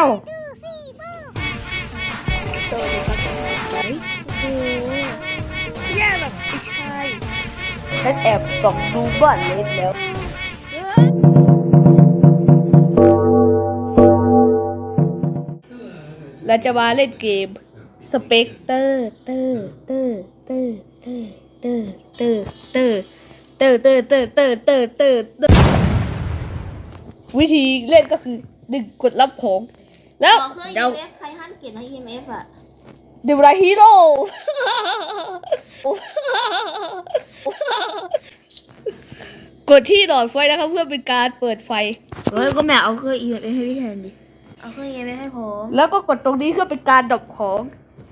โอ้โหแย่แบบไอ้ชายฉันแอบส่องดูบ้านเลสแล้วเราจะมาเล่นเกมสเปกเตอร์เตอร์เตอร์เตอร์เตอร์เตอร์เตอร์เตอร์เตอร์เตอร์เตอร์เตอร์เตอร์เตอร์เตอร์วิธีเล่นก็คือหนึ่งกดรับของ แล้วบอกเครื่อง เดี๋ยว EMF ใครห้ามเกียรตินะ EMF อะเดี๋ยวไรฮีโร่กดที่หลอดไฟนะครับเพื่อเป็นการเปิดไฟ เฮ้ยก็แม่เอาเครื่อง EMF ให้พี่แทนดิ เอาเครื่อง EMF ให้ผมแล้วก็กดตรงนี้เพื่อเป็นการดรอปของ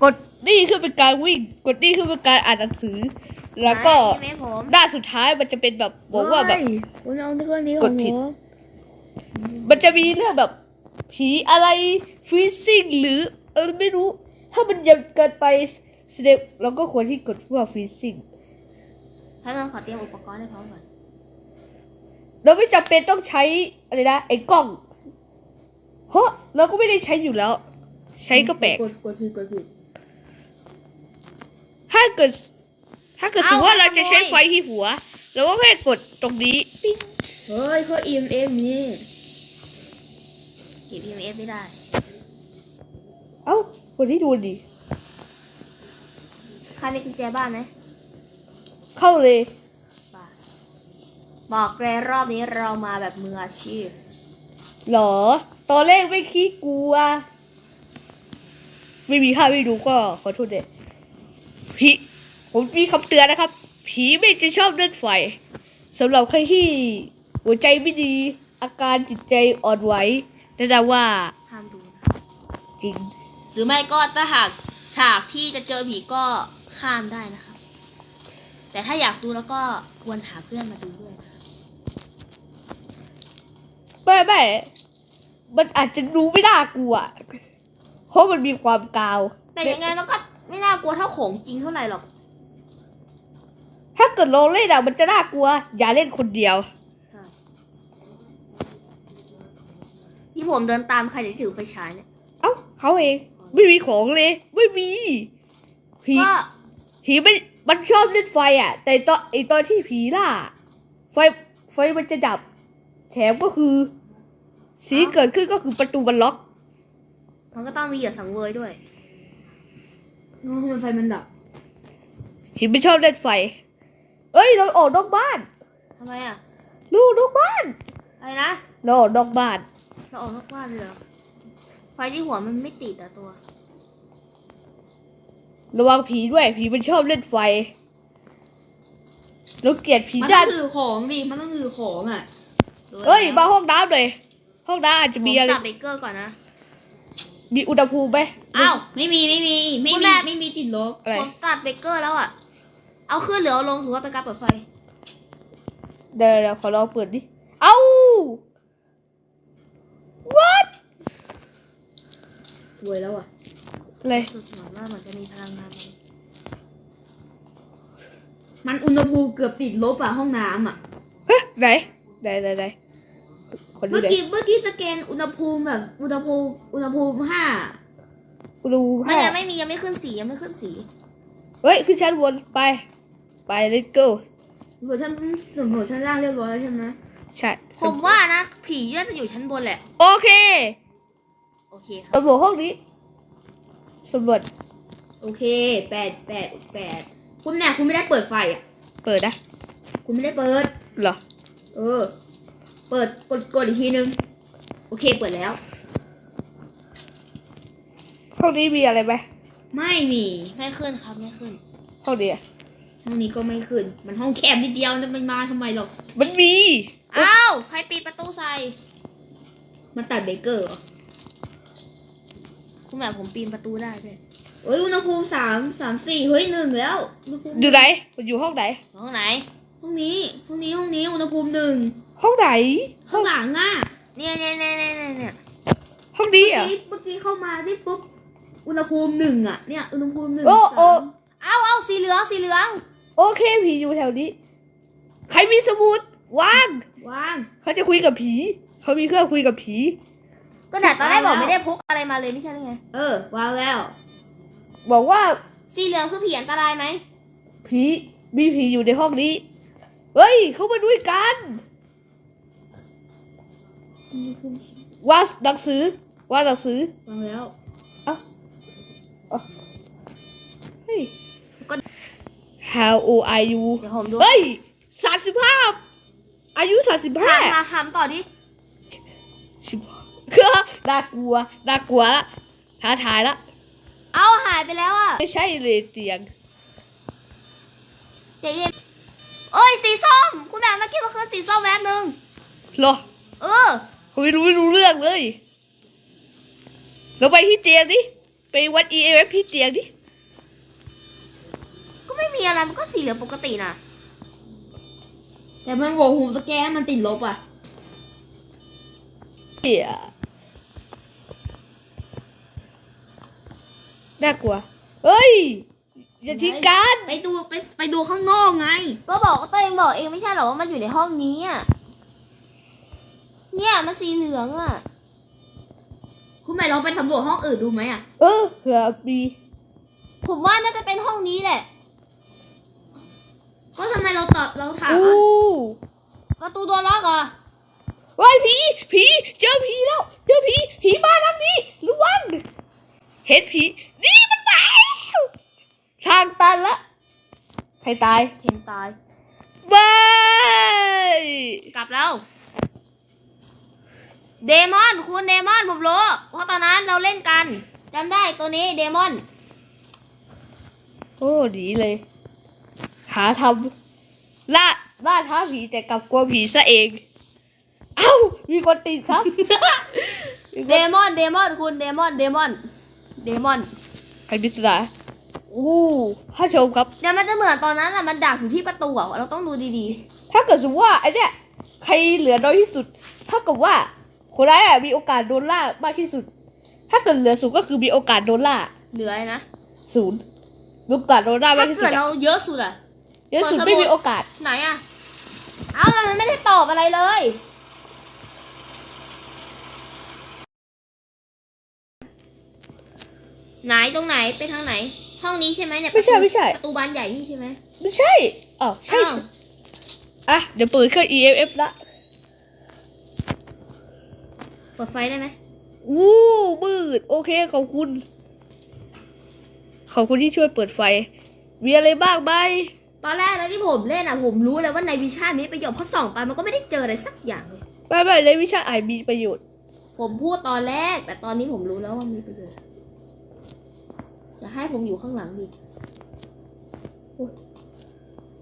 กดนี่คือเป็นการวิ่ง กดนี่คือเป็นการอ่านหนังสือ แล้วก็ไหน EMF ผมด้านสุดท้ายมันจะเป็นแบบบอกว่าแบบ เฮ้ยคุณเอาเครื่องนี้กดผิดมันจะมีเรื่องแบบ ผีอะไรฟีซิ่งหรือเออไม่รู้ ถ้ามันยังเกินไปแสดงเราก็ควรที่กดเพื่อฟีซิ่งให้เราขอเตรียมอุปกรณ์ให้พร้อมก่อนเราไม่จำเป็นต้องใช้อะไรนะไอ้กล้องเพราะเราก็ไม่ได้ใช้อยู่แล้ว ใช้ก็แปลกกดกดผิดกดผิดถ้าเกิด ถ้าเกิดสมมติว่าเราจะใช้ไฟที่หัวเราก็แค่กดตรงนี้ปิ๊งเฮ้ยเครื่อง EMF นี่ เก็บ EMF ไม่ได้ เอ้าคนที่ดูดิใครมีกุญแจบ้านไหมเข้าเลย บ้านบอกเลยรอบนี้เรามาแบบมืออาชีพหรอ ตอนแรกไม่คิดกลัว ไม่มีภาพไม่ดูก็ขอโทษเด็ผีผมมีคำเตือนนะครับ ผีไม่จะชอบเล่นไฟสำหรับใครที่หัวใจไม่ดี อาการจิตใจอ่อนไหว แนะนำว่าห้ามดูนะจริง หรือไม่ก็ถ้าหากฉากที่จะเจอผีก็ข้ามได้นะครับ แต่ถ้าอยากดูแล้วก็ควรหาเพื่อนมาดูด้วยนะครับไม่ไม่มันอาจจะดูไม่น่ากลัว เพราะมันมีความกาว แต่ยังไงเราก็ไม่น่ากลัวเท่าของจริงเท่าไหร่หรอก ถ้าเกิดลองเล่นอะมันจะน่ากลัว อย่าเล่นคนเดียว ที่ผมเดินตามใครที่ถือไฟฉายเนี่ย เอ้าเขาเอง ไม่มีของเลย ไม่มีผีก็ผีไม่มันชอบเล่นไฟอะแต่ตอนไอตอนที่ผีล่าไฟไฟมันจะดับ แถมก็คือ สีเกิดขึ้นก็คือประตูมันล็อก มันก็ต้องมีเหยื่อสังเวยด้วยน้องทำไมไฟมันดับผีไม่ชอบเล่นไฟ เอ้ยเราออกนอกบ้านทำไมอะลูกนอกบ้าน อะไรนะเราออกนอกบ้าน เราออกนอกบ้านเลยเหรอ ไฟที่หัวมันไม่ติดอะตัว ระวังผีด้วย ผีมันชอบเล่นไฟเราเกลียดผีมันด้าต้อน งถือของดิ มันต้องถือของอะเอ้ยมาห้องน้ำเลยห้องน้ำอาจจะมีอะไรผมสับเบเกอร์ก่อนนะ มีอุณหภูมิไหม อ้าว ไม่มีไม่มี ไม่คุณมี แม่ ไม่มีติดลบ อะไร ผมตัดเบเกอร์แล้วอะเอาขึ้นหรือเอาลงถือว่าเป็นการเปิดไฟ เดี๋ยวเดี๋ยวขอลองเปิดดิ เอ้า what สวยแล้วอะอะไรสุดเหมือนว่าเหมือนจะมีพลังงานอะไรมันอุณหภูมิเกือบติดลบอะห้องน้ำอะเฮ้ยไหนไหนไหนไหนคนดูเมื่อไหนกี้เมื่อกี้สแกนอุณหภูมิแบบ อุณหภูมิอุณหภูมิห้าอุณหภูมิไม่ห้ายังไม่มียังไม่ขึ้นสียังไม่ขึ้นสีเฮ้ยขึ้นชั้นบนไป ไป let's go เวอร์ชันส่วนหัวชั้นล่างเรียบร้อยแล้วใช่ไหม ใช่ ผมว่านะ ผีน่าจะอยู่ชั้นบนแหละ โอเคโอเคครับตำรวจห้องนี้สำรวจโอเคแปดแปดแปดคุณแม่คุณไม่ได้เปิดไฟอะ เปิดนะคุณไม่ได้เปิด เหรอเออ เปิดกดกดอีกทีนึง โอเคเปิดแล้ว ห้องนี้มีอะไรไหมไม่มีไม่ขึ้นครับไม่ขึ้น ห้องนี้อะห้องนี้ก็ไม่ขึ้น มันห้องแคบนิดเดียวจะมันมาทำไมหรอก มันมี อ้าวใครปิดประตูใส่ มันตัดเบเกอร์เหรอคุณแม่ผมปีนประตูได้ด้วยเอ้ยอุณหภูมิสามสามสี่เฮ้ยหนึ่งแล้วอุณหภูมิอยู่ไหนมันอยู่ห้องไหน ห้องไหน ห้องนี้ห้องนี้ห้องนี้อุณหภูมิหนึ่งห้องไหนข้างหลังอะเนี่ยเนี่ยเนี่ยเนี่ยเนี่ยเนี่ยห้องนี้เมื่ออะกี้เมื่อกี้เข้ามาที่ปุ๊บอุณหภูมิหนึ่งอะเนี่ยอุณหภูมิหนึ่งโอ้โอ้สามเอาเอาสีเหลืองสีเหลือง โอเคผีอยู่แถวนี้ ใครมีสมุดวาง ว่าง เขาจะคุยกับผี เขามีเครื่องคุยกับผี ก็แต่ตอนแรกบอกไม่ได้พกอะไรมาเลยไม่ใช่หรือไง เออ วางแล้ว บอกว่าสีเหลืองคือผีอันตรายไหม ผีมีผีอยู่ในห้องนี้ เฮ้ย เขามาด้วยกันว่าหนังสือว่าหนังสือวางแล้วเฮ้ย How old are you เดี๋ยวผมดู เฮ้ยสามสิบห้า อายุสามสิบห้าถามมาคำต่อดิสิบน่ากลัวน่ากลัวละท้าทายละ เอาหายไปแล้วอะ ไม่ใช่เลยเตียงเดี๋ยวเย็นเอ้ยสีส้ม คุณแบบเมื่อกี้มันคือสีส้มแวบหนึ่งเหรอ เออผมไม่รู้ไม่รู้เรื่องเลย เราไปที่เตียงดิ ไปวัด EMF ที่เตียงดิ ก็ไม่มีอะไรมันก็สีเหลืองปกตินะ แต่มันบอกหูสแกนมันติดลบอะเหียน่ากลัว เฮ้ย อย่าทิ้งกันไปดูไปไปดูข้างนอกไง ก็บอกก็ตัวเองบอกเองไม่ใช่เหรอว่ามันอยู่ในห้องนี้อะ เนี่ยมันสีเหลืองอะ คุณใหม่ลองไปสำรวจห้องอื่นดูไหมอะ เออเผื่อมีผมว่าน่าจะเป็นห้องนี้แหละก็ทำไมเราตอบเราถามอู้ว่า ประตูโดนล็อกเหรอเฮ้ยผีผีเจอผีแล้ว เจอผีผีมาทางนี้ระวังเห็นผีนี่มันมาแล้วทางตันละใครตายเทนตายบายกลับแล้วเดมอนคุณเดมอนผมรู้เพราะตอนนั้นเราเล่นกันจำได้ตัวนี้เดมอนโอ้ดีเลยหาทำล่า ล่าท้าผีแต่กลับกลัวผีซะเอง เอ้า มีคนติดครับ เดมอน เดมอน คุณ เดมอน เดมอน เดมอนใครพิศดารอู้ถ้าชมครับ เดี๋ยวมันจะเหมือนตอนนั้นอะมันดักอยู่ที่ประตูอะเราต้องดูดีถ้าเกิดสมมติว่าไอเนี้ยใครเหลือน้อยที่สุด ถ้ากับว่าคนร้ายอะมีโอกาสโดนล่ามากที่สุด ถ้าเกิดเหลือศูนย์ก็คือมีโอกาสโดนล่าๆเหลืออะไรนะศูนย์มีโอกาสโดนล่ามากถ้าที่สุเกิดดอะเราเยอะสุดอะเยอะสุดเปิดสมุดไม่มีโอกาส ไหนอะ เอ้าแล้วมันไม่ได้ตอบอะไรเลย ไหนตรงไหนไปทางไหน ห้องนี้ใช่ไหมเนี่ยไม่ใช่ประตูไม่ใช่ ประตูบานใหญ่นี่ใช่ไหมไม่ใช่อ๋อใช่อ้าวสิอะเดี๋ยวเปิดเครื่อง EMF ละเปิดไฟได้ไหมอู้มืด โอเคขอบคุณ ขอบคุณที่ช่วยเปิดไฟ มีอะไรบ้างไหม ตอนแรกแล้วที่ผมเล่นอะผมรู้เลยว่าในวิชานี้ประโยชน์เพราะส่องไปมันก็ไม่ได้เจออะไรสักอย่างเลยไม่ไม่ในวิชาอ่านมีประโยชน์ ผมพูดตอนแรก แต่ตอนนี้ผมรู้แล้วว่ามีประโยชน์อย่าให้ผมอยู่ข้างหลังดิ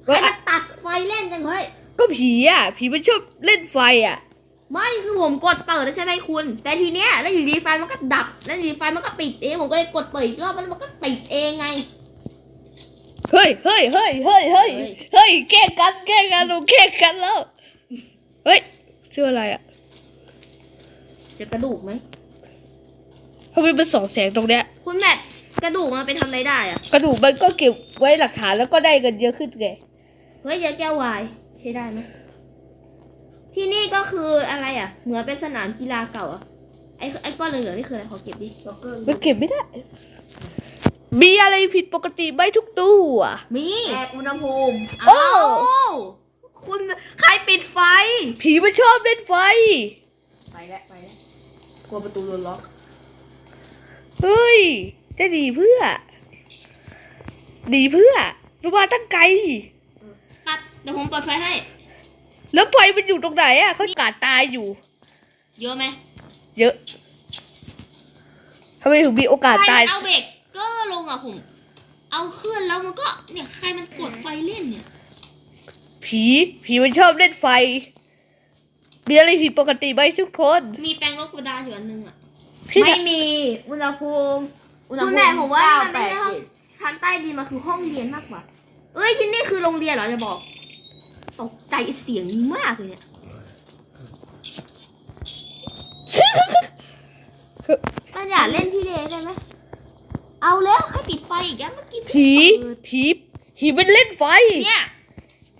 ใครมาตัดไฟเล่นจังเฮ้ยก็ผีอะ ผีมันชอบเล่นไฟอะ ไม่คือผมกดเปิดแล้วใช่ไหมคุณ แต่ทีเนี้ยแล้วอยู่ดีไฟมันก็ดับแล้วอยู่ดีไฟมันก็ปิดเองผมก็เลยกดเปิดอีกรอบแล้วมันก็ติดเองไง เฮ้ยเฮ้ยเฮ้ยเฮ้ยเฮ้ยเฮ้ยเฮ้ยแกล้งกันแกล้งกันเราแกล้งกันแล้วเฮ้ยชื่ออะไรอะจะกระดูกไหมทำไมมันส่องแสงตรงเนี้ยคุณแมทกระดูกมันไปทำอะไรได้อะกระดูกมันก็เก็บไว้หลักฐานแล้วก็ได้เงินเยอะขึ้นไงเฮ้ยยาแก้ววายใช้ได้ไหมที่นี่ก็คืออะไรอะ เหมือนเป็นสนามกีฬาเก่าอะไอ้ไอ้ก้อนเหลืองๆนี่คืออะไรขอเก็บดิล็อกเกอร์มันเก็บไม่ได้ มีอะไรผิดปกติไหมทุกตู้อะมีแอร์อุณหภูมิโอ้เอ้าคุณใครปิดไฟ ผีมันชอบเล่นไฟไปแล้วไปแล้วกลัวประตูโดนล็อกเฮ้ยจะหนีเพื่อหนีเพื่อรู้ว่าตั้งไกลตัดเดี๋ยวผมเปิดไฟให้ แล้วไฟมันอยู่ตรงไหนอะเขากาดตายอยู่ เยอะไหมเยอะทำไมถึงมีโอกาสใครตาย มันเอาเบรกเก อร์ลงอะผม เอาขึ้นแล้วมันก็ เนี่ยใครมันกดไฟเล่นเนี่ย ผีผีมันชอบเล่นไฟมีอะไรผิดปกติไหมทุกคน มีแปรงลบกระดานอยู่อันนึงอะ พี่ไม่น่ะมี อุณหภูมิอุณหคุณภูมิแม่ผมว่านี่มันไม่เก้ใช่ห้องแปดชั้นใต้ดินมันคือห้องเรียนมากกว่า เอ้ยที่นี่คือโรงเรียนเหรอจะบอก ตกใจเสียงนี้มากเลยเนี่ย มันอยากเล่นพี่เลได้ไหม เอาแล้วใครปิดไฟอีกแล้วเมื่อกี้ผีเปิดผี ผีมันเล่นไฟ เนี่ย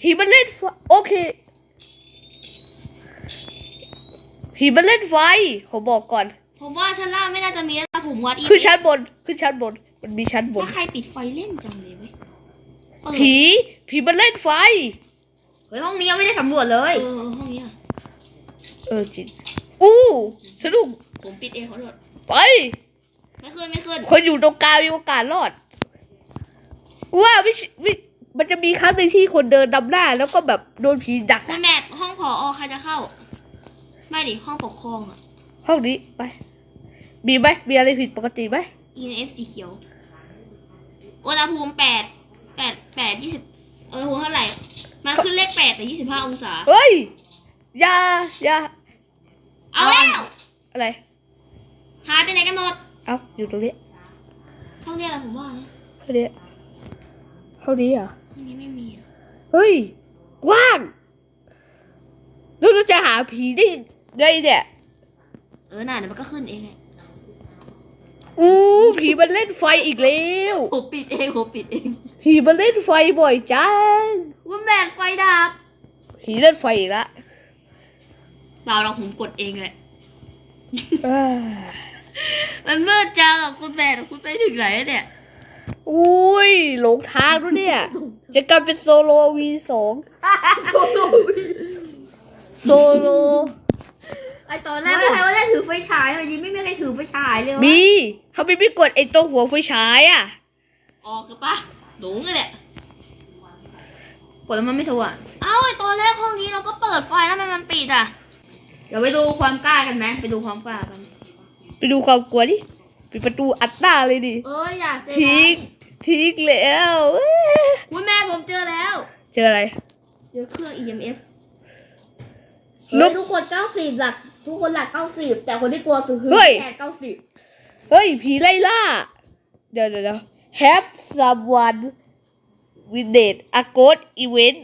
ผีมันเล่นไฟ โอเค ผีมันเล่นไฟ ผมบอกก่อน ผมว่าชั้นล่างไม่น่าจะมีแล้วผมวัดอีขึ้นชั้นบน ขึ้นชั้นบน มันมีชั้นบน ถ้าใครปิดไฟเล่นจังเลยเว้ยเออผี ผีมันเล่นไฟ เฮ้ยห้องนี้ยังไม่ได้สำรวจเลย เออห้องนี้อะเออจริงอู้สนุกผมปิดเองขอโทษไป ไม่ขึ้นไม่ขึ้นคนอยู่ตรงกลางมีโอกาสรอดว่าไม่ใช่ไม่มันจะมีครั้งหนึ่งที่คนเดินนำหน้า แล้วก็แบบโดนผีดักคุณแมทห้องผอใครจะเข้า ไม่ดิห้องปกครองอะห้องนี้ไป มีไหมมีอะไรผิดปกติไหม ENF สีเขียวอุณหภูมิแปดแปดแปดยี่สิบอุณหภูมิเท่าไหร่ มันขึ้นเลขแปดแต่ยี่สิบห้าองศา เฮ้ยอย่าอย่าเอาแล้วอะไรหายไปไหนกันหมด เอาอยู่ตรงนี้ห้องเนี้ยแหละผมว่านะห้องนี้ห้องนี้เหรอะห้องนี้ไม่มีอะเฮ้ยกว้างแล้วเราจะหาผีได้ไงเนี่ยเออน่ะเดี๋ยวมันก็ขึ้นเองแหละอู้ผีมันเล่นไฟอีกแล้วผมปิดเองผมปิดเองผีมันเล่นไฟบ่อยจังคุณแมทไฟดับผีเล่นไฟอีกละเปล่าเราผมกดเองแหละอ่า มันมืดจังอะคุณแมทคุณไปถึงไหนอะเนี่ย อุ้ยหลงทางด้วยเนี่ย จะกลายเป็นโซโลวีสองโซโลโซโลไอตอนแรกไม่ใครว่าได้ถือไฟฉายเลยยังไม่มีใครถือไฟฉายเลยวะมีเขาไม่ไม่กดไอ้ตรงหัวไฟฉายอะออกคือปะหลงเลยเนี่ยกดแล้วมันไม่สว่างเอ้าไอตอนแรกห้องนี้เราก็เปิดไฟแล้วทำไมมันปิดอะ เดี๋ยวไปดูความกล้ากันไหมไปดูความกล้ากัน ไปดูความกลัวดิปิดประตูอัดหน้าเลยดิเอออยากเจอทิ้งทิ้งแล้วเอ้ยคุณแม่ผมเจอแล้ว เจออะไร เจอเครื่อง EMF ลุเฮ้กยทุกคนเก้าสิบหลัก ทุกคนหลักเก้าสิบแต่คนที่กลัวสุดคือเฮ้ยแปดเก้าสิบเฮ้ย ผีไล่ล่า เดี๋ยวเดี๋ยวเดี๋ยว Have someone with date a ghost event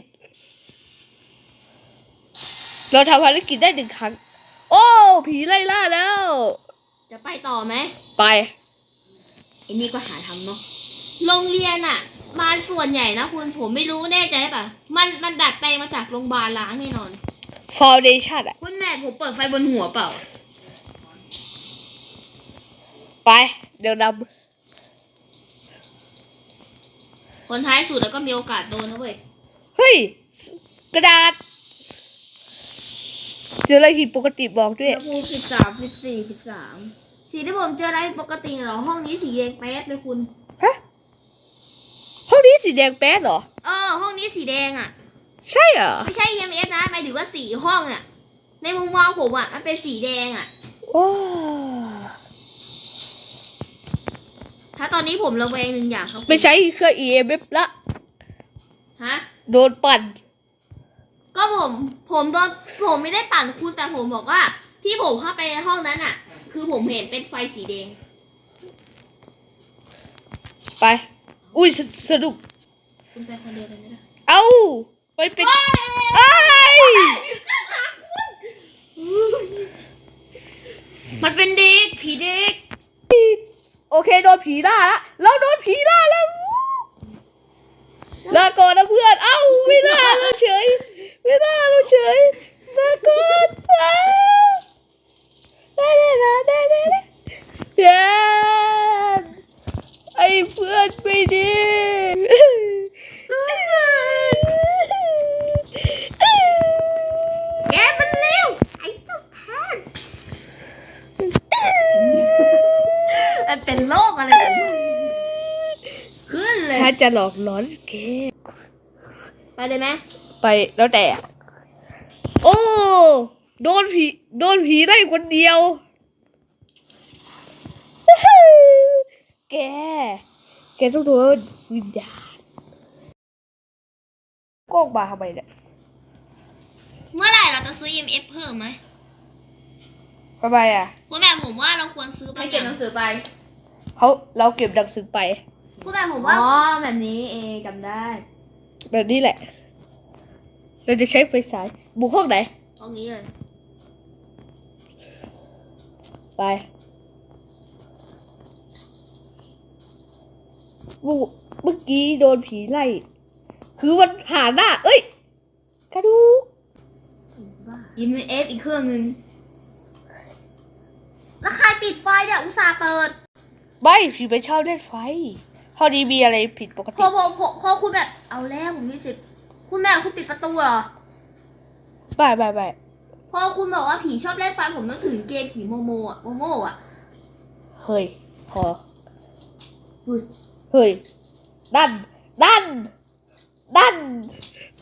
เราทำภารกิจได้หนึ่งครั้ง โอ้ ผีไล่ล่าแล้ว จะไปต่อไหมไปไอ้นี่ก็หาทำเนาะโรงเรียนอะมาส่วนใหญ่นะคุณผมไม่รู้แน่ใจป่ะ มันมันดัดแปลงมาจากโรงพยาบาลล้างแน่นอน Foundation อะคุณแม่ผมเปิดไฟบนหัวเปล่า ไป เดี๋ยวนคนท้ายสุดแล้วก็มีโอกาสโดนนะเว้ยำเฮ้ย กระดาษเจออะไรผิดปกติบอกด้วยอุณหภูมิสิบสามสิบสี่สิบสาม สีที่ผมเจออะไรปกติเหรอ ห้องนี้สีแดงแป๊ดเลยคุณ ฮะห้องนี้สีแดงแป๊ดเหรอ เออ ห้องนี้สีแดงอะใช่เหรอ ไม่ใช่ EMF นะหมายถึงว่าสีห้องอะในมุมมองผมอะมันเป็นสีแดงอะว้าถ้าตอนนี้ผมระแวงหนึ่งอย่างครับคุณไม่ใช้เครื่อง EMF ละฮะ โดนปั่น ก็ผม ผมโดนผมไม่ได้ปั่นคุณแต่ผมบอกว่า ที่ผมเข้าไปในห้องนั้นอะ คือผมเห็นเป็นไฟสีแดง ไป อุ้ยสสนุกคุณไปคนเดียวเลยไม่ได้เอ้า ไปเป็นไอ้ยมันเป็นเด็ก ผีเด็ก โอเคโดนผีล่าละเราโดนผีล่าแล้วลาก่อนนะเพื่อน เอ้าไม่ล่าเราเฉย ไม่ล่าเราเฉยลาก่อนอ้าวได้ได้ได้ได้ได้ได้ เพื่อนไอ้เพื่อนไปดีแกมันเร็วไอ้ตุ๊กตามันเป็นโรคอะไรกันขึ้นเลยถ้าจะหลอกหลอนแกไปเลยไหมไปแล้วแต่ โอ้ โดนผี โดนผีได้คนเดียว แก แกต้องโดนวิญญาณกล้องมาทำไมเนี่ยเมื่อไหร่เราจะซื้อ EMF เพิ่มไหมทำไมอะคุณแม่ผมว่าเราควรซื้อไปให้เก็บหนังสือไป เขาเราเก็บหนังสือไป คุณแม่ผมอ๋ว่าอแบบนี้เองจำได้ แบบนี้แหละ เราจะใช้ไฟฉายบุกห้องไหน ตรงนี้เลย ไปบุก เมื่อกี้โดนผีไล่ คือมันผ่านหน้า เอ้ย กระดูก EMF อีกเครื่องหนึงแล้วใครปิดไฟเนี่ยอุตส่าห์เปิด ไม่ผีไม่ชอบเล่นไฟเท่านี้มีอะไรผิดปกพติอพอพอพอคุณแบบ เอาแล้วผมมีสิทธิ์คุณแม่คุณปิดประตูเหรอไม่ไม่ไม่พอคุณบอกว่าผีชอบเล่นไฟผมนึกถึงเกมผีโมโมอะโมโมอะเฮ้ย พออุ้ย เฮ้ยดันดันดัน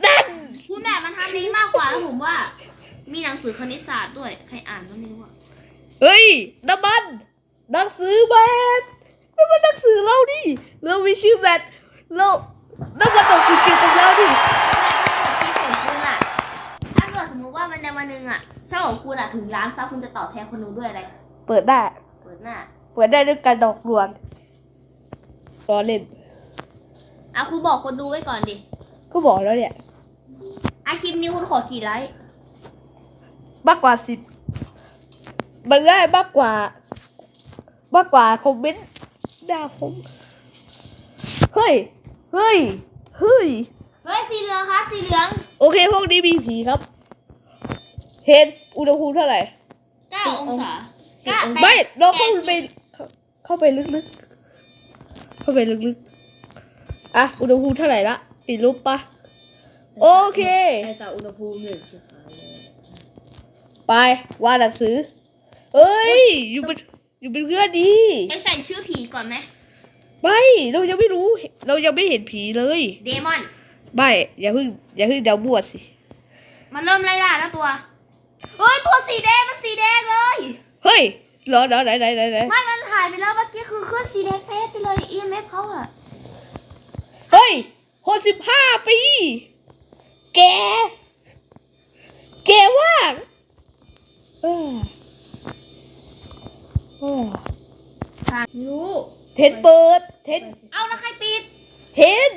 ดันคุณแม่มันทำนี้มากกว่าแล้วผมว่า มีหนังสือคณิตศาสตร์ด้วย ใครอ่านก็ไม่รู้อะเฮ้ยน้ำมันหนังสือแบทนั่นมันหนังสือเราดิเรามีชื่อแบทเรานั่นมันหนังสือเกี่ยวกับเราดิแต่ถ้าเกิดที่ผมคุณอะถ้าเกิดสมมติว่ามันในวันหนึ่งอะเช่าของคุณอะถึงล้านซับคุณจะตอบแทนคนดูด้วยอะไร เปิดได้ เปิดหน้า เปิดได้ด้วยการดอกลวง รอเล่นอะคุณบอกคนดูไว้ก่อนดิก็บอกแล้วเนี่ยอาคลิปนี้คุณขอกี่ไลค์มากกว่าสิบมันได้มากกว่ามากกว่าคอมเมนต์ด่าผมเฮ้ยเฮ้ยเฮ้ยเฮ้ยสีเหลืองครับสีเหลืองโอเคพวกนี้มีผีครับ เห็นอุณหภูมิเท่าไหร่เก้าองศาเก้าแปดไม่เราเข้าไปเข้าเข้าไปลึกๆ เข้าไปลึกๆ อะ อุณหภูมิเท่าไหร่ละติดลบปะโอเค ไอจากอุณหภูมิหนึ่งสุดท้ายไปวาดหนังสือ เอ้ย อยู่เป็นอยู่เป็นเพื่อนดีไอใส่ชื่อผีก่อนไหมไม่เรายังไม่รู้ เรายังไม่เห็นผีเลย เดมอน ไม่ อย่าเพิ่ง อย่าเพิ่งเดาบวดสิ มันเริ่มไล่ล่าแล้วตัว เฮ้ย ตัวสีแดงมันสีแดงเลย เฮ้ย เหรอเหรอไหนไหนไหนไหนไม่มันหายไปแล้วเมื่อกี้คือขึ้นสีแดงเป๊ะไปเลย EMF เขาอะเฮ้ยหกสิบห้าปี แก แกว่างเออเออรู้เทนเปิด เทน เอาแล้วใครปิด เทน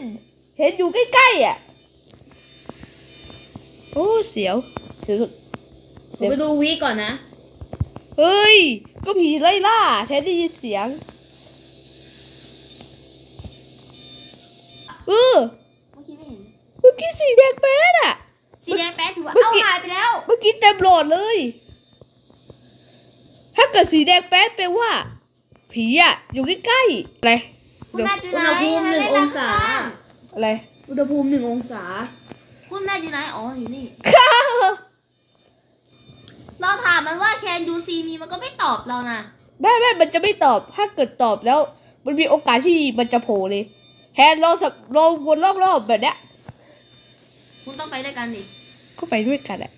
เทนอยู่ใกล้ๆอะ โอ้ เสียว เสียว ผมไปดูวีก่อนนะ เฮ้ย ก็ผีไล่ล่าแทนได้ยินเสียงเออเมื่อกี้ไม่เห็น เมื่อกี้สีแดงแป๊ดอะสีแดงแป๊ะถือว่าเมื่อเอากี้หายไปแล้ว เมื่อกี้เต็มโหลดเลย ถ้าเกิดสีแดงแป๊ดแปลว่า ผีอะอยู่ใกล้ๆอะไรคุณแม่อยู่ไหนอุณหภูมิหนึ่งองศา อะไร อุณหภูมิหนึ่งองศา คุณแม่อยู่ไหน อ๋อ อยู่นี่ข้าว เราถามมันว่า can you see me มันก็ไม่ตอบเรานะไม่ไม่มันจะไม่ตอบ ถ้าเกิดตอบแล้ว มันมีโอกาสที่มันจะโผล่เลยแทนเราสับลงวนรอบๆแบบเนี้ยคุณต้องไปด้วยกันดิก็ไปด้วยกันอะ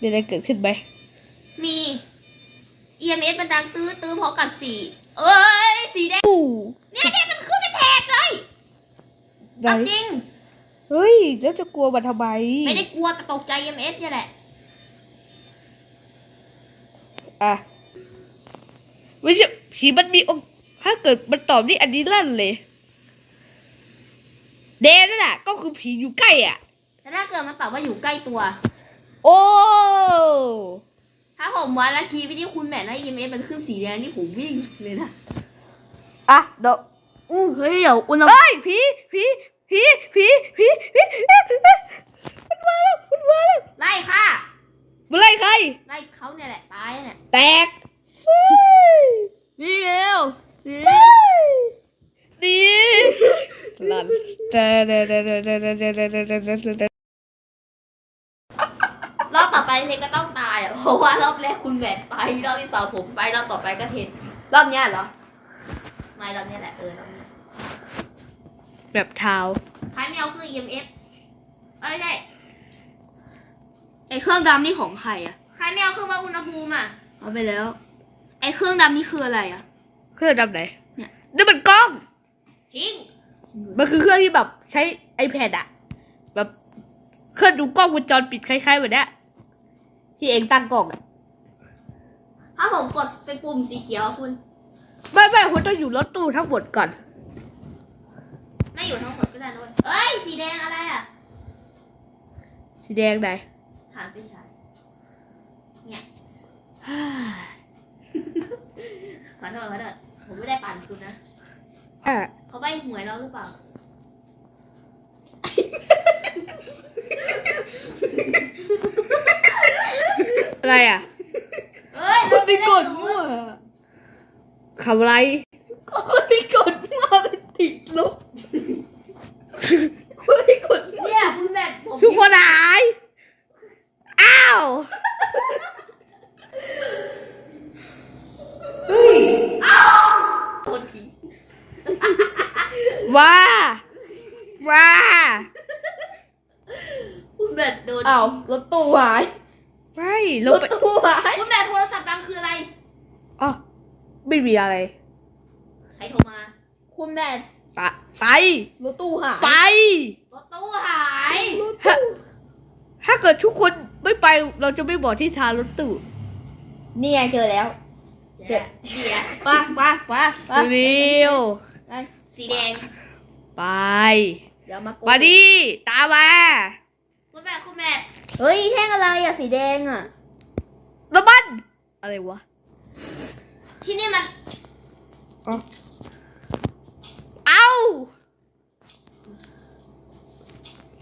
มีอะไรเกิดขึ้นไหมมี EMF มันดังตื้อตื้อพร้อมกับสีเอ้ยสีแดงอู้เนี่ยเนี่ยมันขึ้นเป็นแถบเลยไหนเอาจริง เฮ้ย แล้วจะกลัวมันทำไม ไม่ได้กลัวแต่ตกใจ EMF เนี่ยแหละ อะไม่ใช่ผีมันมีองค์ถ้าเกิดมันตอบนี่อันนี้ลั่นเลยเดนนั่นแหะก็คือผีอยู่ใกล้อะ แต่ถ้าเกิดมันตอบว่าอยู่ใกล้ตัว โอ้ ถ้าผมวัดแล้วชี้ไปที่คุณแม่แล้ว EMF มันขึ้นสีแดงนี่ผมวิ่งเลยนะอะเดอกอู้เฮ้ยเดี๋ยวอุณหเฮ้ยผีผีผีผีผีผีมันมาแล้วมันมาแล้วไล่ค่ะ มันไล่ใคร ไล่เขาเนี่ยแหละตายเนี่ยแตกเฮ้ยนี่เร็วเฮ้ยดีลันแต่แต่แต่แต่แต่แต่แต่แต่แต่แต่รอบต่อไปเทนก็ต้องตายอะเพราะว่ารอบแรกคุณแม่ไปรอบที่สองผมไปรอบต่อไปก็เทนรอบเนี้ยเหรอไม่รอบเนี้ยแหละเออรอบเนี้ยแบบเท้าท้ายแมวคือ EMF เอ้ยได้ ไอเครื่องดำนี่ของใครอะท้ายแมวคือว่าอุณหภูมิอะ เอาไปแล้ว ไอเครื่องดำนี่คืออะไรอะเครื่องดำไหนเนี่ย นี่มันกล้อง ทิ้ง มันคือเครื่องที่แบบใช้ iPad อะแบบเครื่องดูกล้องวงจรปิดคล้ายๆแบบเนี้ยที่เองตั้งกล้องอะถ้าผมกดเป็นปุ่มสีเขียวอะคุณ ไม่ไม่คุณต้องอยู่รถตู้ทั้งหมดก่อน ไม่อยู่ทั้งหมดก็ได้ด้วยเอ้ย สีแดงอะไรอะ สีแดงไหนหางไปฉายเนี่ย ขอโทษขอโทษผมไม่ได้ปั่นคุณนะอะเขาใบหวยเราหรือเปล่า อะไรอะเอ้ยเราไม่ได้รู้คำไรก็คนที่กดมาเป็นติดลบคนที่กด เนี่ยคุณแบบผม ทุกคนหายอ้าวเฮ้ยกดผิดว้าว้าคุณแบบโดนอ้าวรถตู้หายไม่ลรงถไปตู้หายคุณแบบโทรศัพท์ดังคืออะไรอ๋อไม่มีอะไร ใครโทรมา คุณแม่ไปไป รถตู้หาย ไป รถตู้หาย ถ้าถ้าเกิดทุกคนไม่ไปเราจะไม่บอกที่ทางรถตู้นี่ไงเจอแล้วเดี๋ยวเดี๋ยวไป้าป้าป้าป้าเร็วสีแดงไปเดี๋ยวมาโกงมาดิตามมาคุณแบบคุณแบบเฮ้ยแท่งอะไรอะสีแดงอะน้ำมันอะไรวะที่นี่มัน เอา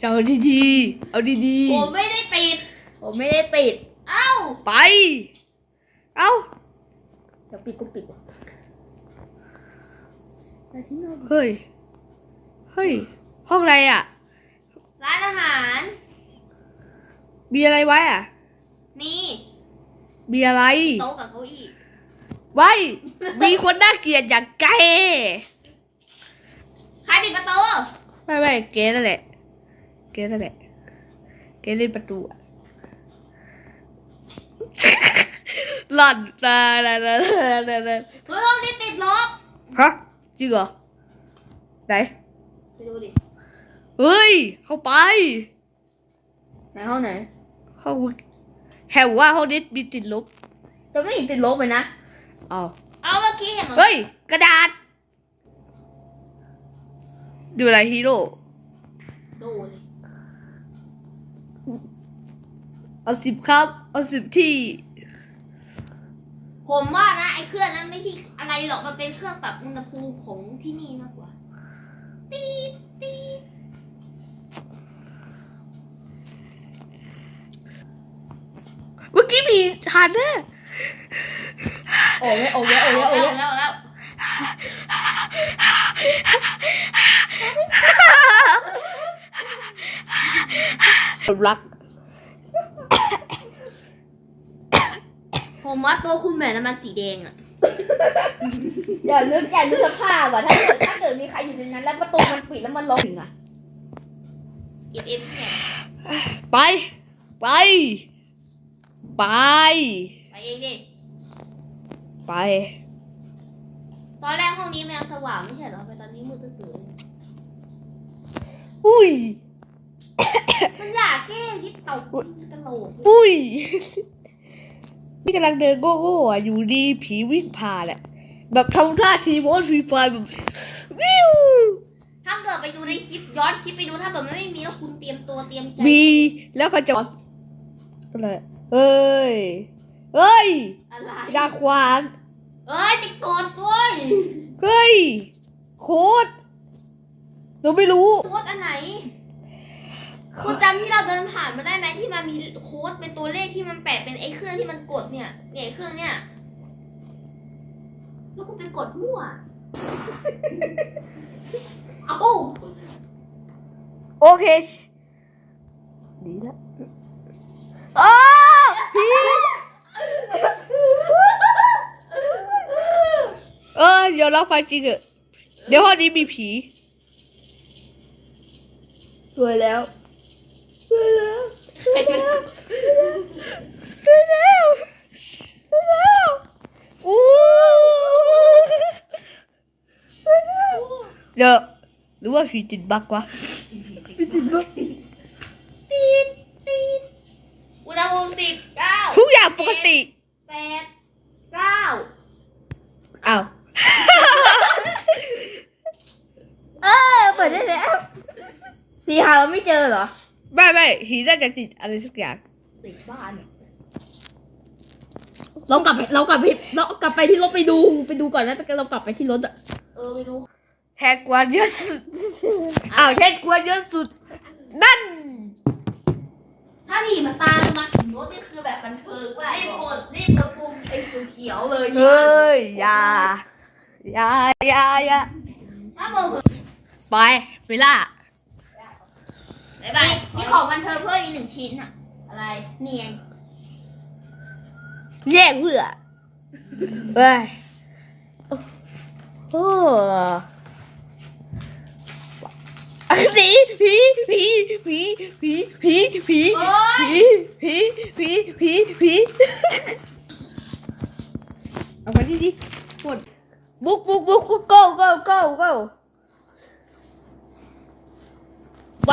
เอาดีๆ เอาดีผมไม่ได้ปิดผมไม่ได้ปิด เอ้าๆไป เอา เดี๋ยวปิดก็ปิดว่ะแต่ที่นอนเฮ้ย เฮ้ย ห้องอะไรอะ ร้านอาหาร มีอะไรไว้อะมีมีอะไร โต๊ะกับเก้าอี้ไว้ มีคนน่าเกลียดอย่างแกใครปิดประตู ไม่ไม่เกนั่นแหละ เกนั่นแหละเกเล่นประตูอะหล่อนตาตาตาตาตาตาเฮ้ยห้องนี้ติดล็อกฮะจริงเหรอไหนไปดูดิเฮ้ย เข้าไป ไหนห้องไหนห้องแหวว่าห้องนี้มีติดลบจะไม่เห็นติดลบเลยนะอ้าวเอาเมื่อกี้เห็นเหรอเฮ้ย กระดาษ ดูอะไรฮีโร่ดูดิ เอาสิบครับ เอาสิบที่ ผมว่านะไอ้เครื่องนั้นไม่ใช่อะไรหรอกมันเป็นเครื่องปรับอุณหภูมิของที่นี่มากกว่าปี๊ดปี๊ดเมื่อกี้มีทานเนอร์โอ้ยโอ้ยโอ้ยเอาโอ้แล้ยวแล้วแล้วรัก ผมว่าตัวคุณแม่นั้นมันสีแดงอะอย่านึกอย่านึกสภาพว่ะถ้าเกิดถ้าเกิดมีใครอยู่ในนั้น แล้วประตูมันปิดแล้วมันล็อกอะเอฟเอฟแค่ไป ไป ไป ไปเองดิ ไป ตอนแรกห้องนี้มันยังสว่างไม่ใช่เหรอไปตอนนี้มืดตื้อๆเลยอุ้ย มันอยากแกล้งที่ตกกระโหลก อุ้ย นี่กำลังเดินโง่ๆอะอยู่ดีผีวิ่งผ่านแหละแบบทำท่าทีโมสฟรีไฟแบบวิวถ้าเกิดไปดูในคลิปย้อนคลิปไปดูถ้าเกิดมันไม่มีแล้วคุณเตรียมตัวเตรียมใจมีแล้วเขาจะอะไรเฮ้ยเฮ้ยอะไรอย่าขวางเอ้ยจะกดด้วยเฮ้ยโค้ดเราไม่รู้โค้ดอันไหน คุณจำที่เราเดินผ่านมาได้ไหมที่มันมีโค้ดเป็นตัวเลขที่มันแปะเป็นไอ้เครื่องที่มันกดเนี่ยเนี่ยไอ้เครื่องเนี่ยแล้วคุณไปกดมั่วเอาโอเค ดีแล้วโอ้ผีเออเดี๋ยวเราไปจริงเหอะเดี๋ยวห้องนี้มีผี สวยแล้ว สวยแล้วใครเป็นไปแล้วไปแล้วอู้เดี๋ยวหรือว่าผีติดบักวะตีดตีดอุณหภูมิสิบเก้าทุกอย่างปกติแปดเก้าอ้าวเออเปิดได้แล้วสีหาเราไม่เจอเหรอ ไม่ไม่ผีน่าจะติดอะไรสักอย่างติดบ้านเนี่ยเรากลับไปเรากลับไปเรากลับไปที่รถไปดูไปดูก่อนนะแต่เรากลับไปที่รถอะเออไปดูแทนกวนเยอะสุดอ้าวแทนกวนเยอะสุด นั่น ถ้าผีมันตามมาถึงรถนี่คือแบบบันเทิงว่ารีบกดรีบกดปุ่มไอ้เขียวๆเลยเฮ้ยอย่าอย่าอย่าอย่าถ้าบอกไปเวลา บายบายนี่ของวันเธอเพิ่มอีกหนึ่งชิ้นอะอะไร เนียนแยกเพื่อเอ้ยโอ้อันนี้ผีผีผีผีผีผีผีผีผีผีผีเอามาดิดิกดบุกบุกบุก go go go go ไป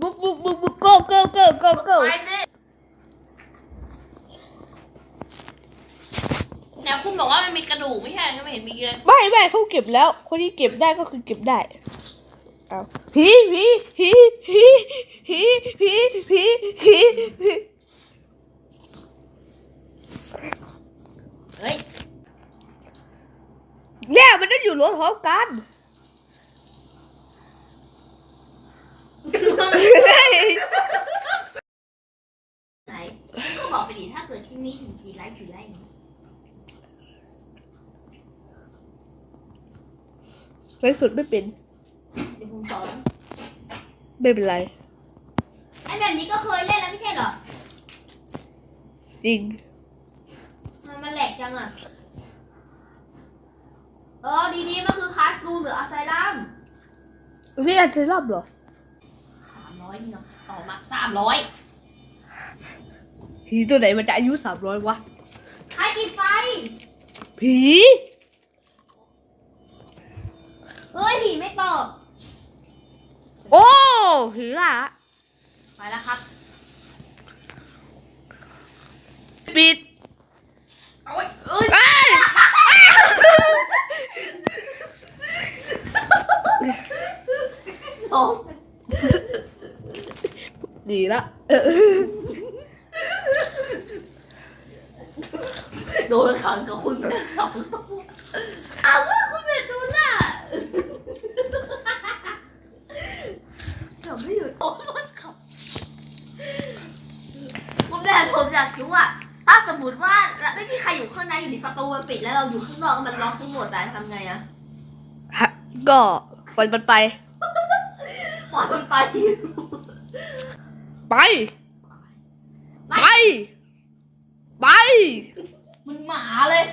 บุกบุกบุกบุก go go go go go ไปเลยไหนคุณบอกว่ามันมีกระดูกไม่ใช่เหรอไม่เห็นมีเลยไม่ไม่เขาเก็บแล้ว คนที่เก็บได้ก็คือเก็บได้เอาผีผีผีผีผีผีผีผีผีเฮ้ย เนี่ยมันต้องอยู่รวมพร้อมกัน ไหน ก็บอกไปดิถ้าเกิดที่นี่ถึงกี่ไลค์กี่ไลค์ในสุดไม่เป็น เดี๋ยวผมสอนไม่เป็นไร ไอ้แบบนี้ก็เคยเล่นแล้วไม่ใช่เหรอ จริง มันมันแหลกจังอะ เออดีๆมันคือคลาสรูมหรืออะไซลัมนี่อันเซรั่มเหรอสาม ร้อยนี่เนาะต่อมาสามร้อยผีตัวไหนมันจะอายุสามร้อยวะใครติดไฟ ผีเฮ้ยผีไม่ตอบ โอ้ผีละไปแล้วครับ ปิดเอ้ยเอ้ยเอ้ยน้อง ดีละโดนขังกับคุณเป็นสองตัวเอาว่าคุณเป็นดูน่ะขับไม่หยุดโอ้ยขับคุณแม่ผมอยากรู้ว่าถ้าสมมติว่าไม่มีใครอยู่ข้างในอยู่ดีประตูมันปิดแล้วเราอยู่ข้างนอกมันล็อกทั้งหมดแต่ทำไงอะก็ปล่อยมันไปปล่อยมันไป ไป ไป ไป มันหมาเลย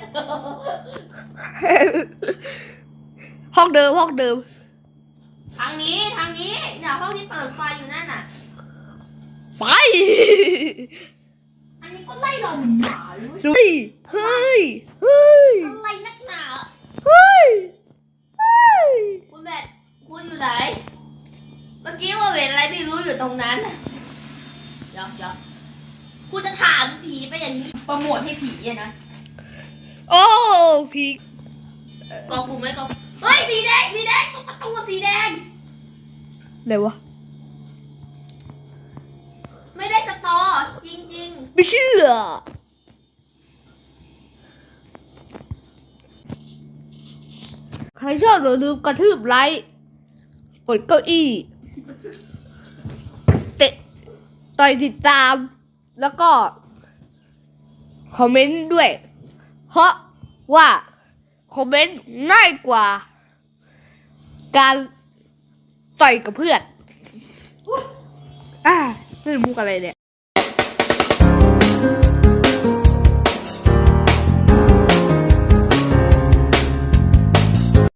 ห้องเดิมห้องเดิม ทางนี้ทางนี้เนี่ยห้องที่เปิดไฟอยู่นั่นน่ะ ไป อันนี้ก็ไล่เราเหมือนหมาเลยเว้ยเฮ้ย เฮ้ย เฮ้ย อะไรนักหนาเฮ้ย เฮ้ย คุณแม่คุณอยู่ไหน เมื่อกี้ว่าเห็นอะไรไม่รู้อยู่ตรงนั้นน่ะ เดี๋ยวเดี๋ยวคุณจะถามผีไปอย่างนี้โปรโมทให้ผีอะนะโอ้ผีกองกูไหมกองเฮ้ยสีแดงสีแดงตรงประตูสีแดงไหนวะไม่ได้สตอจริงไม่เชื่อใครชอบอย่าลืมกระทืบไลค์กดเก้าอี้เตะ ต่อยติดตาม แล้วก็ คอมเมนต์ด้วย เพราะว่า คอมเมนต์ง่ายกว่า การต่อยกับเพื่อนอ่านี่มุกอะไรเนี่ย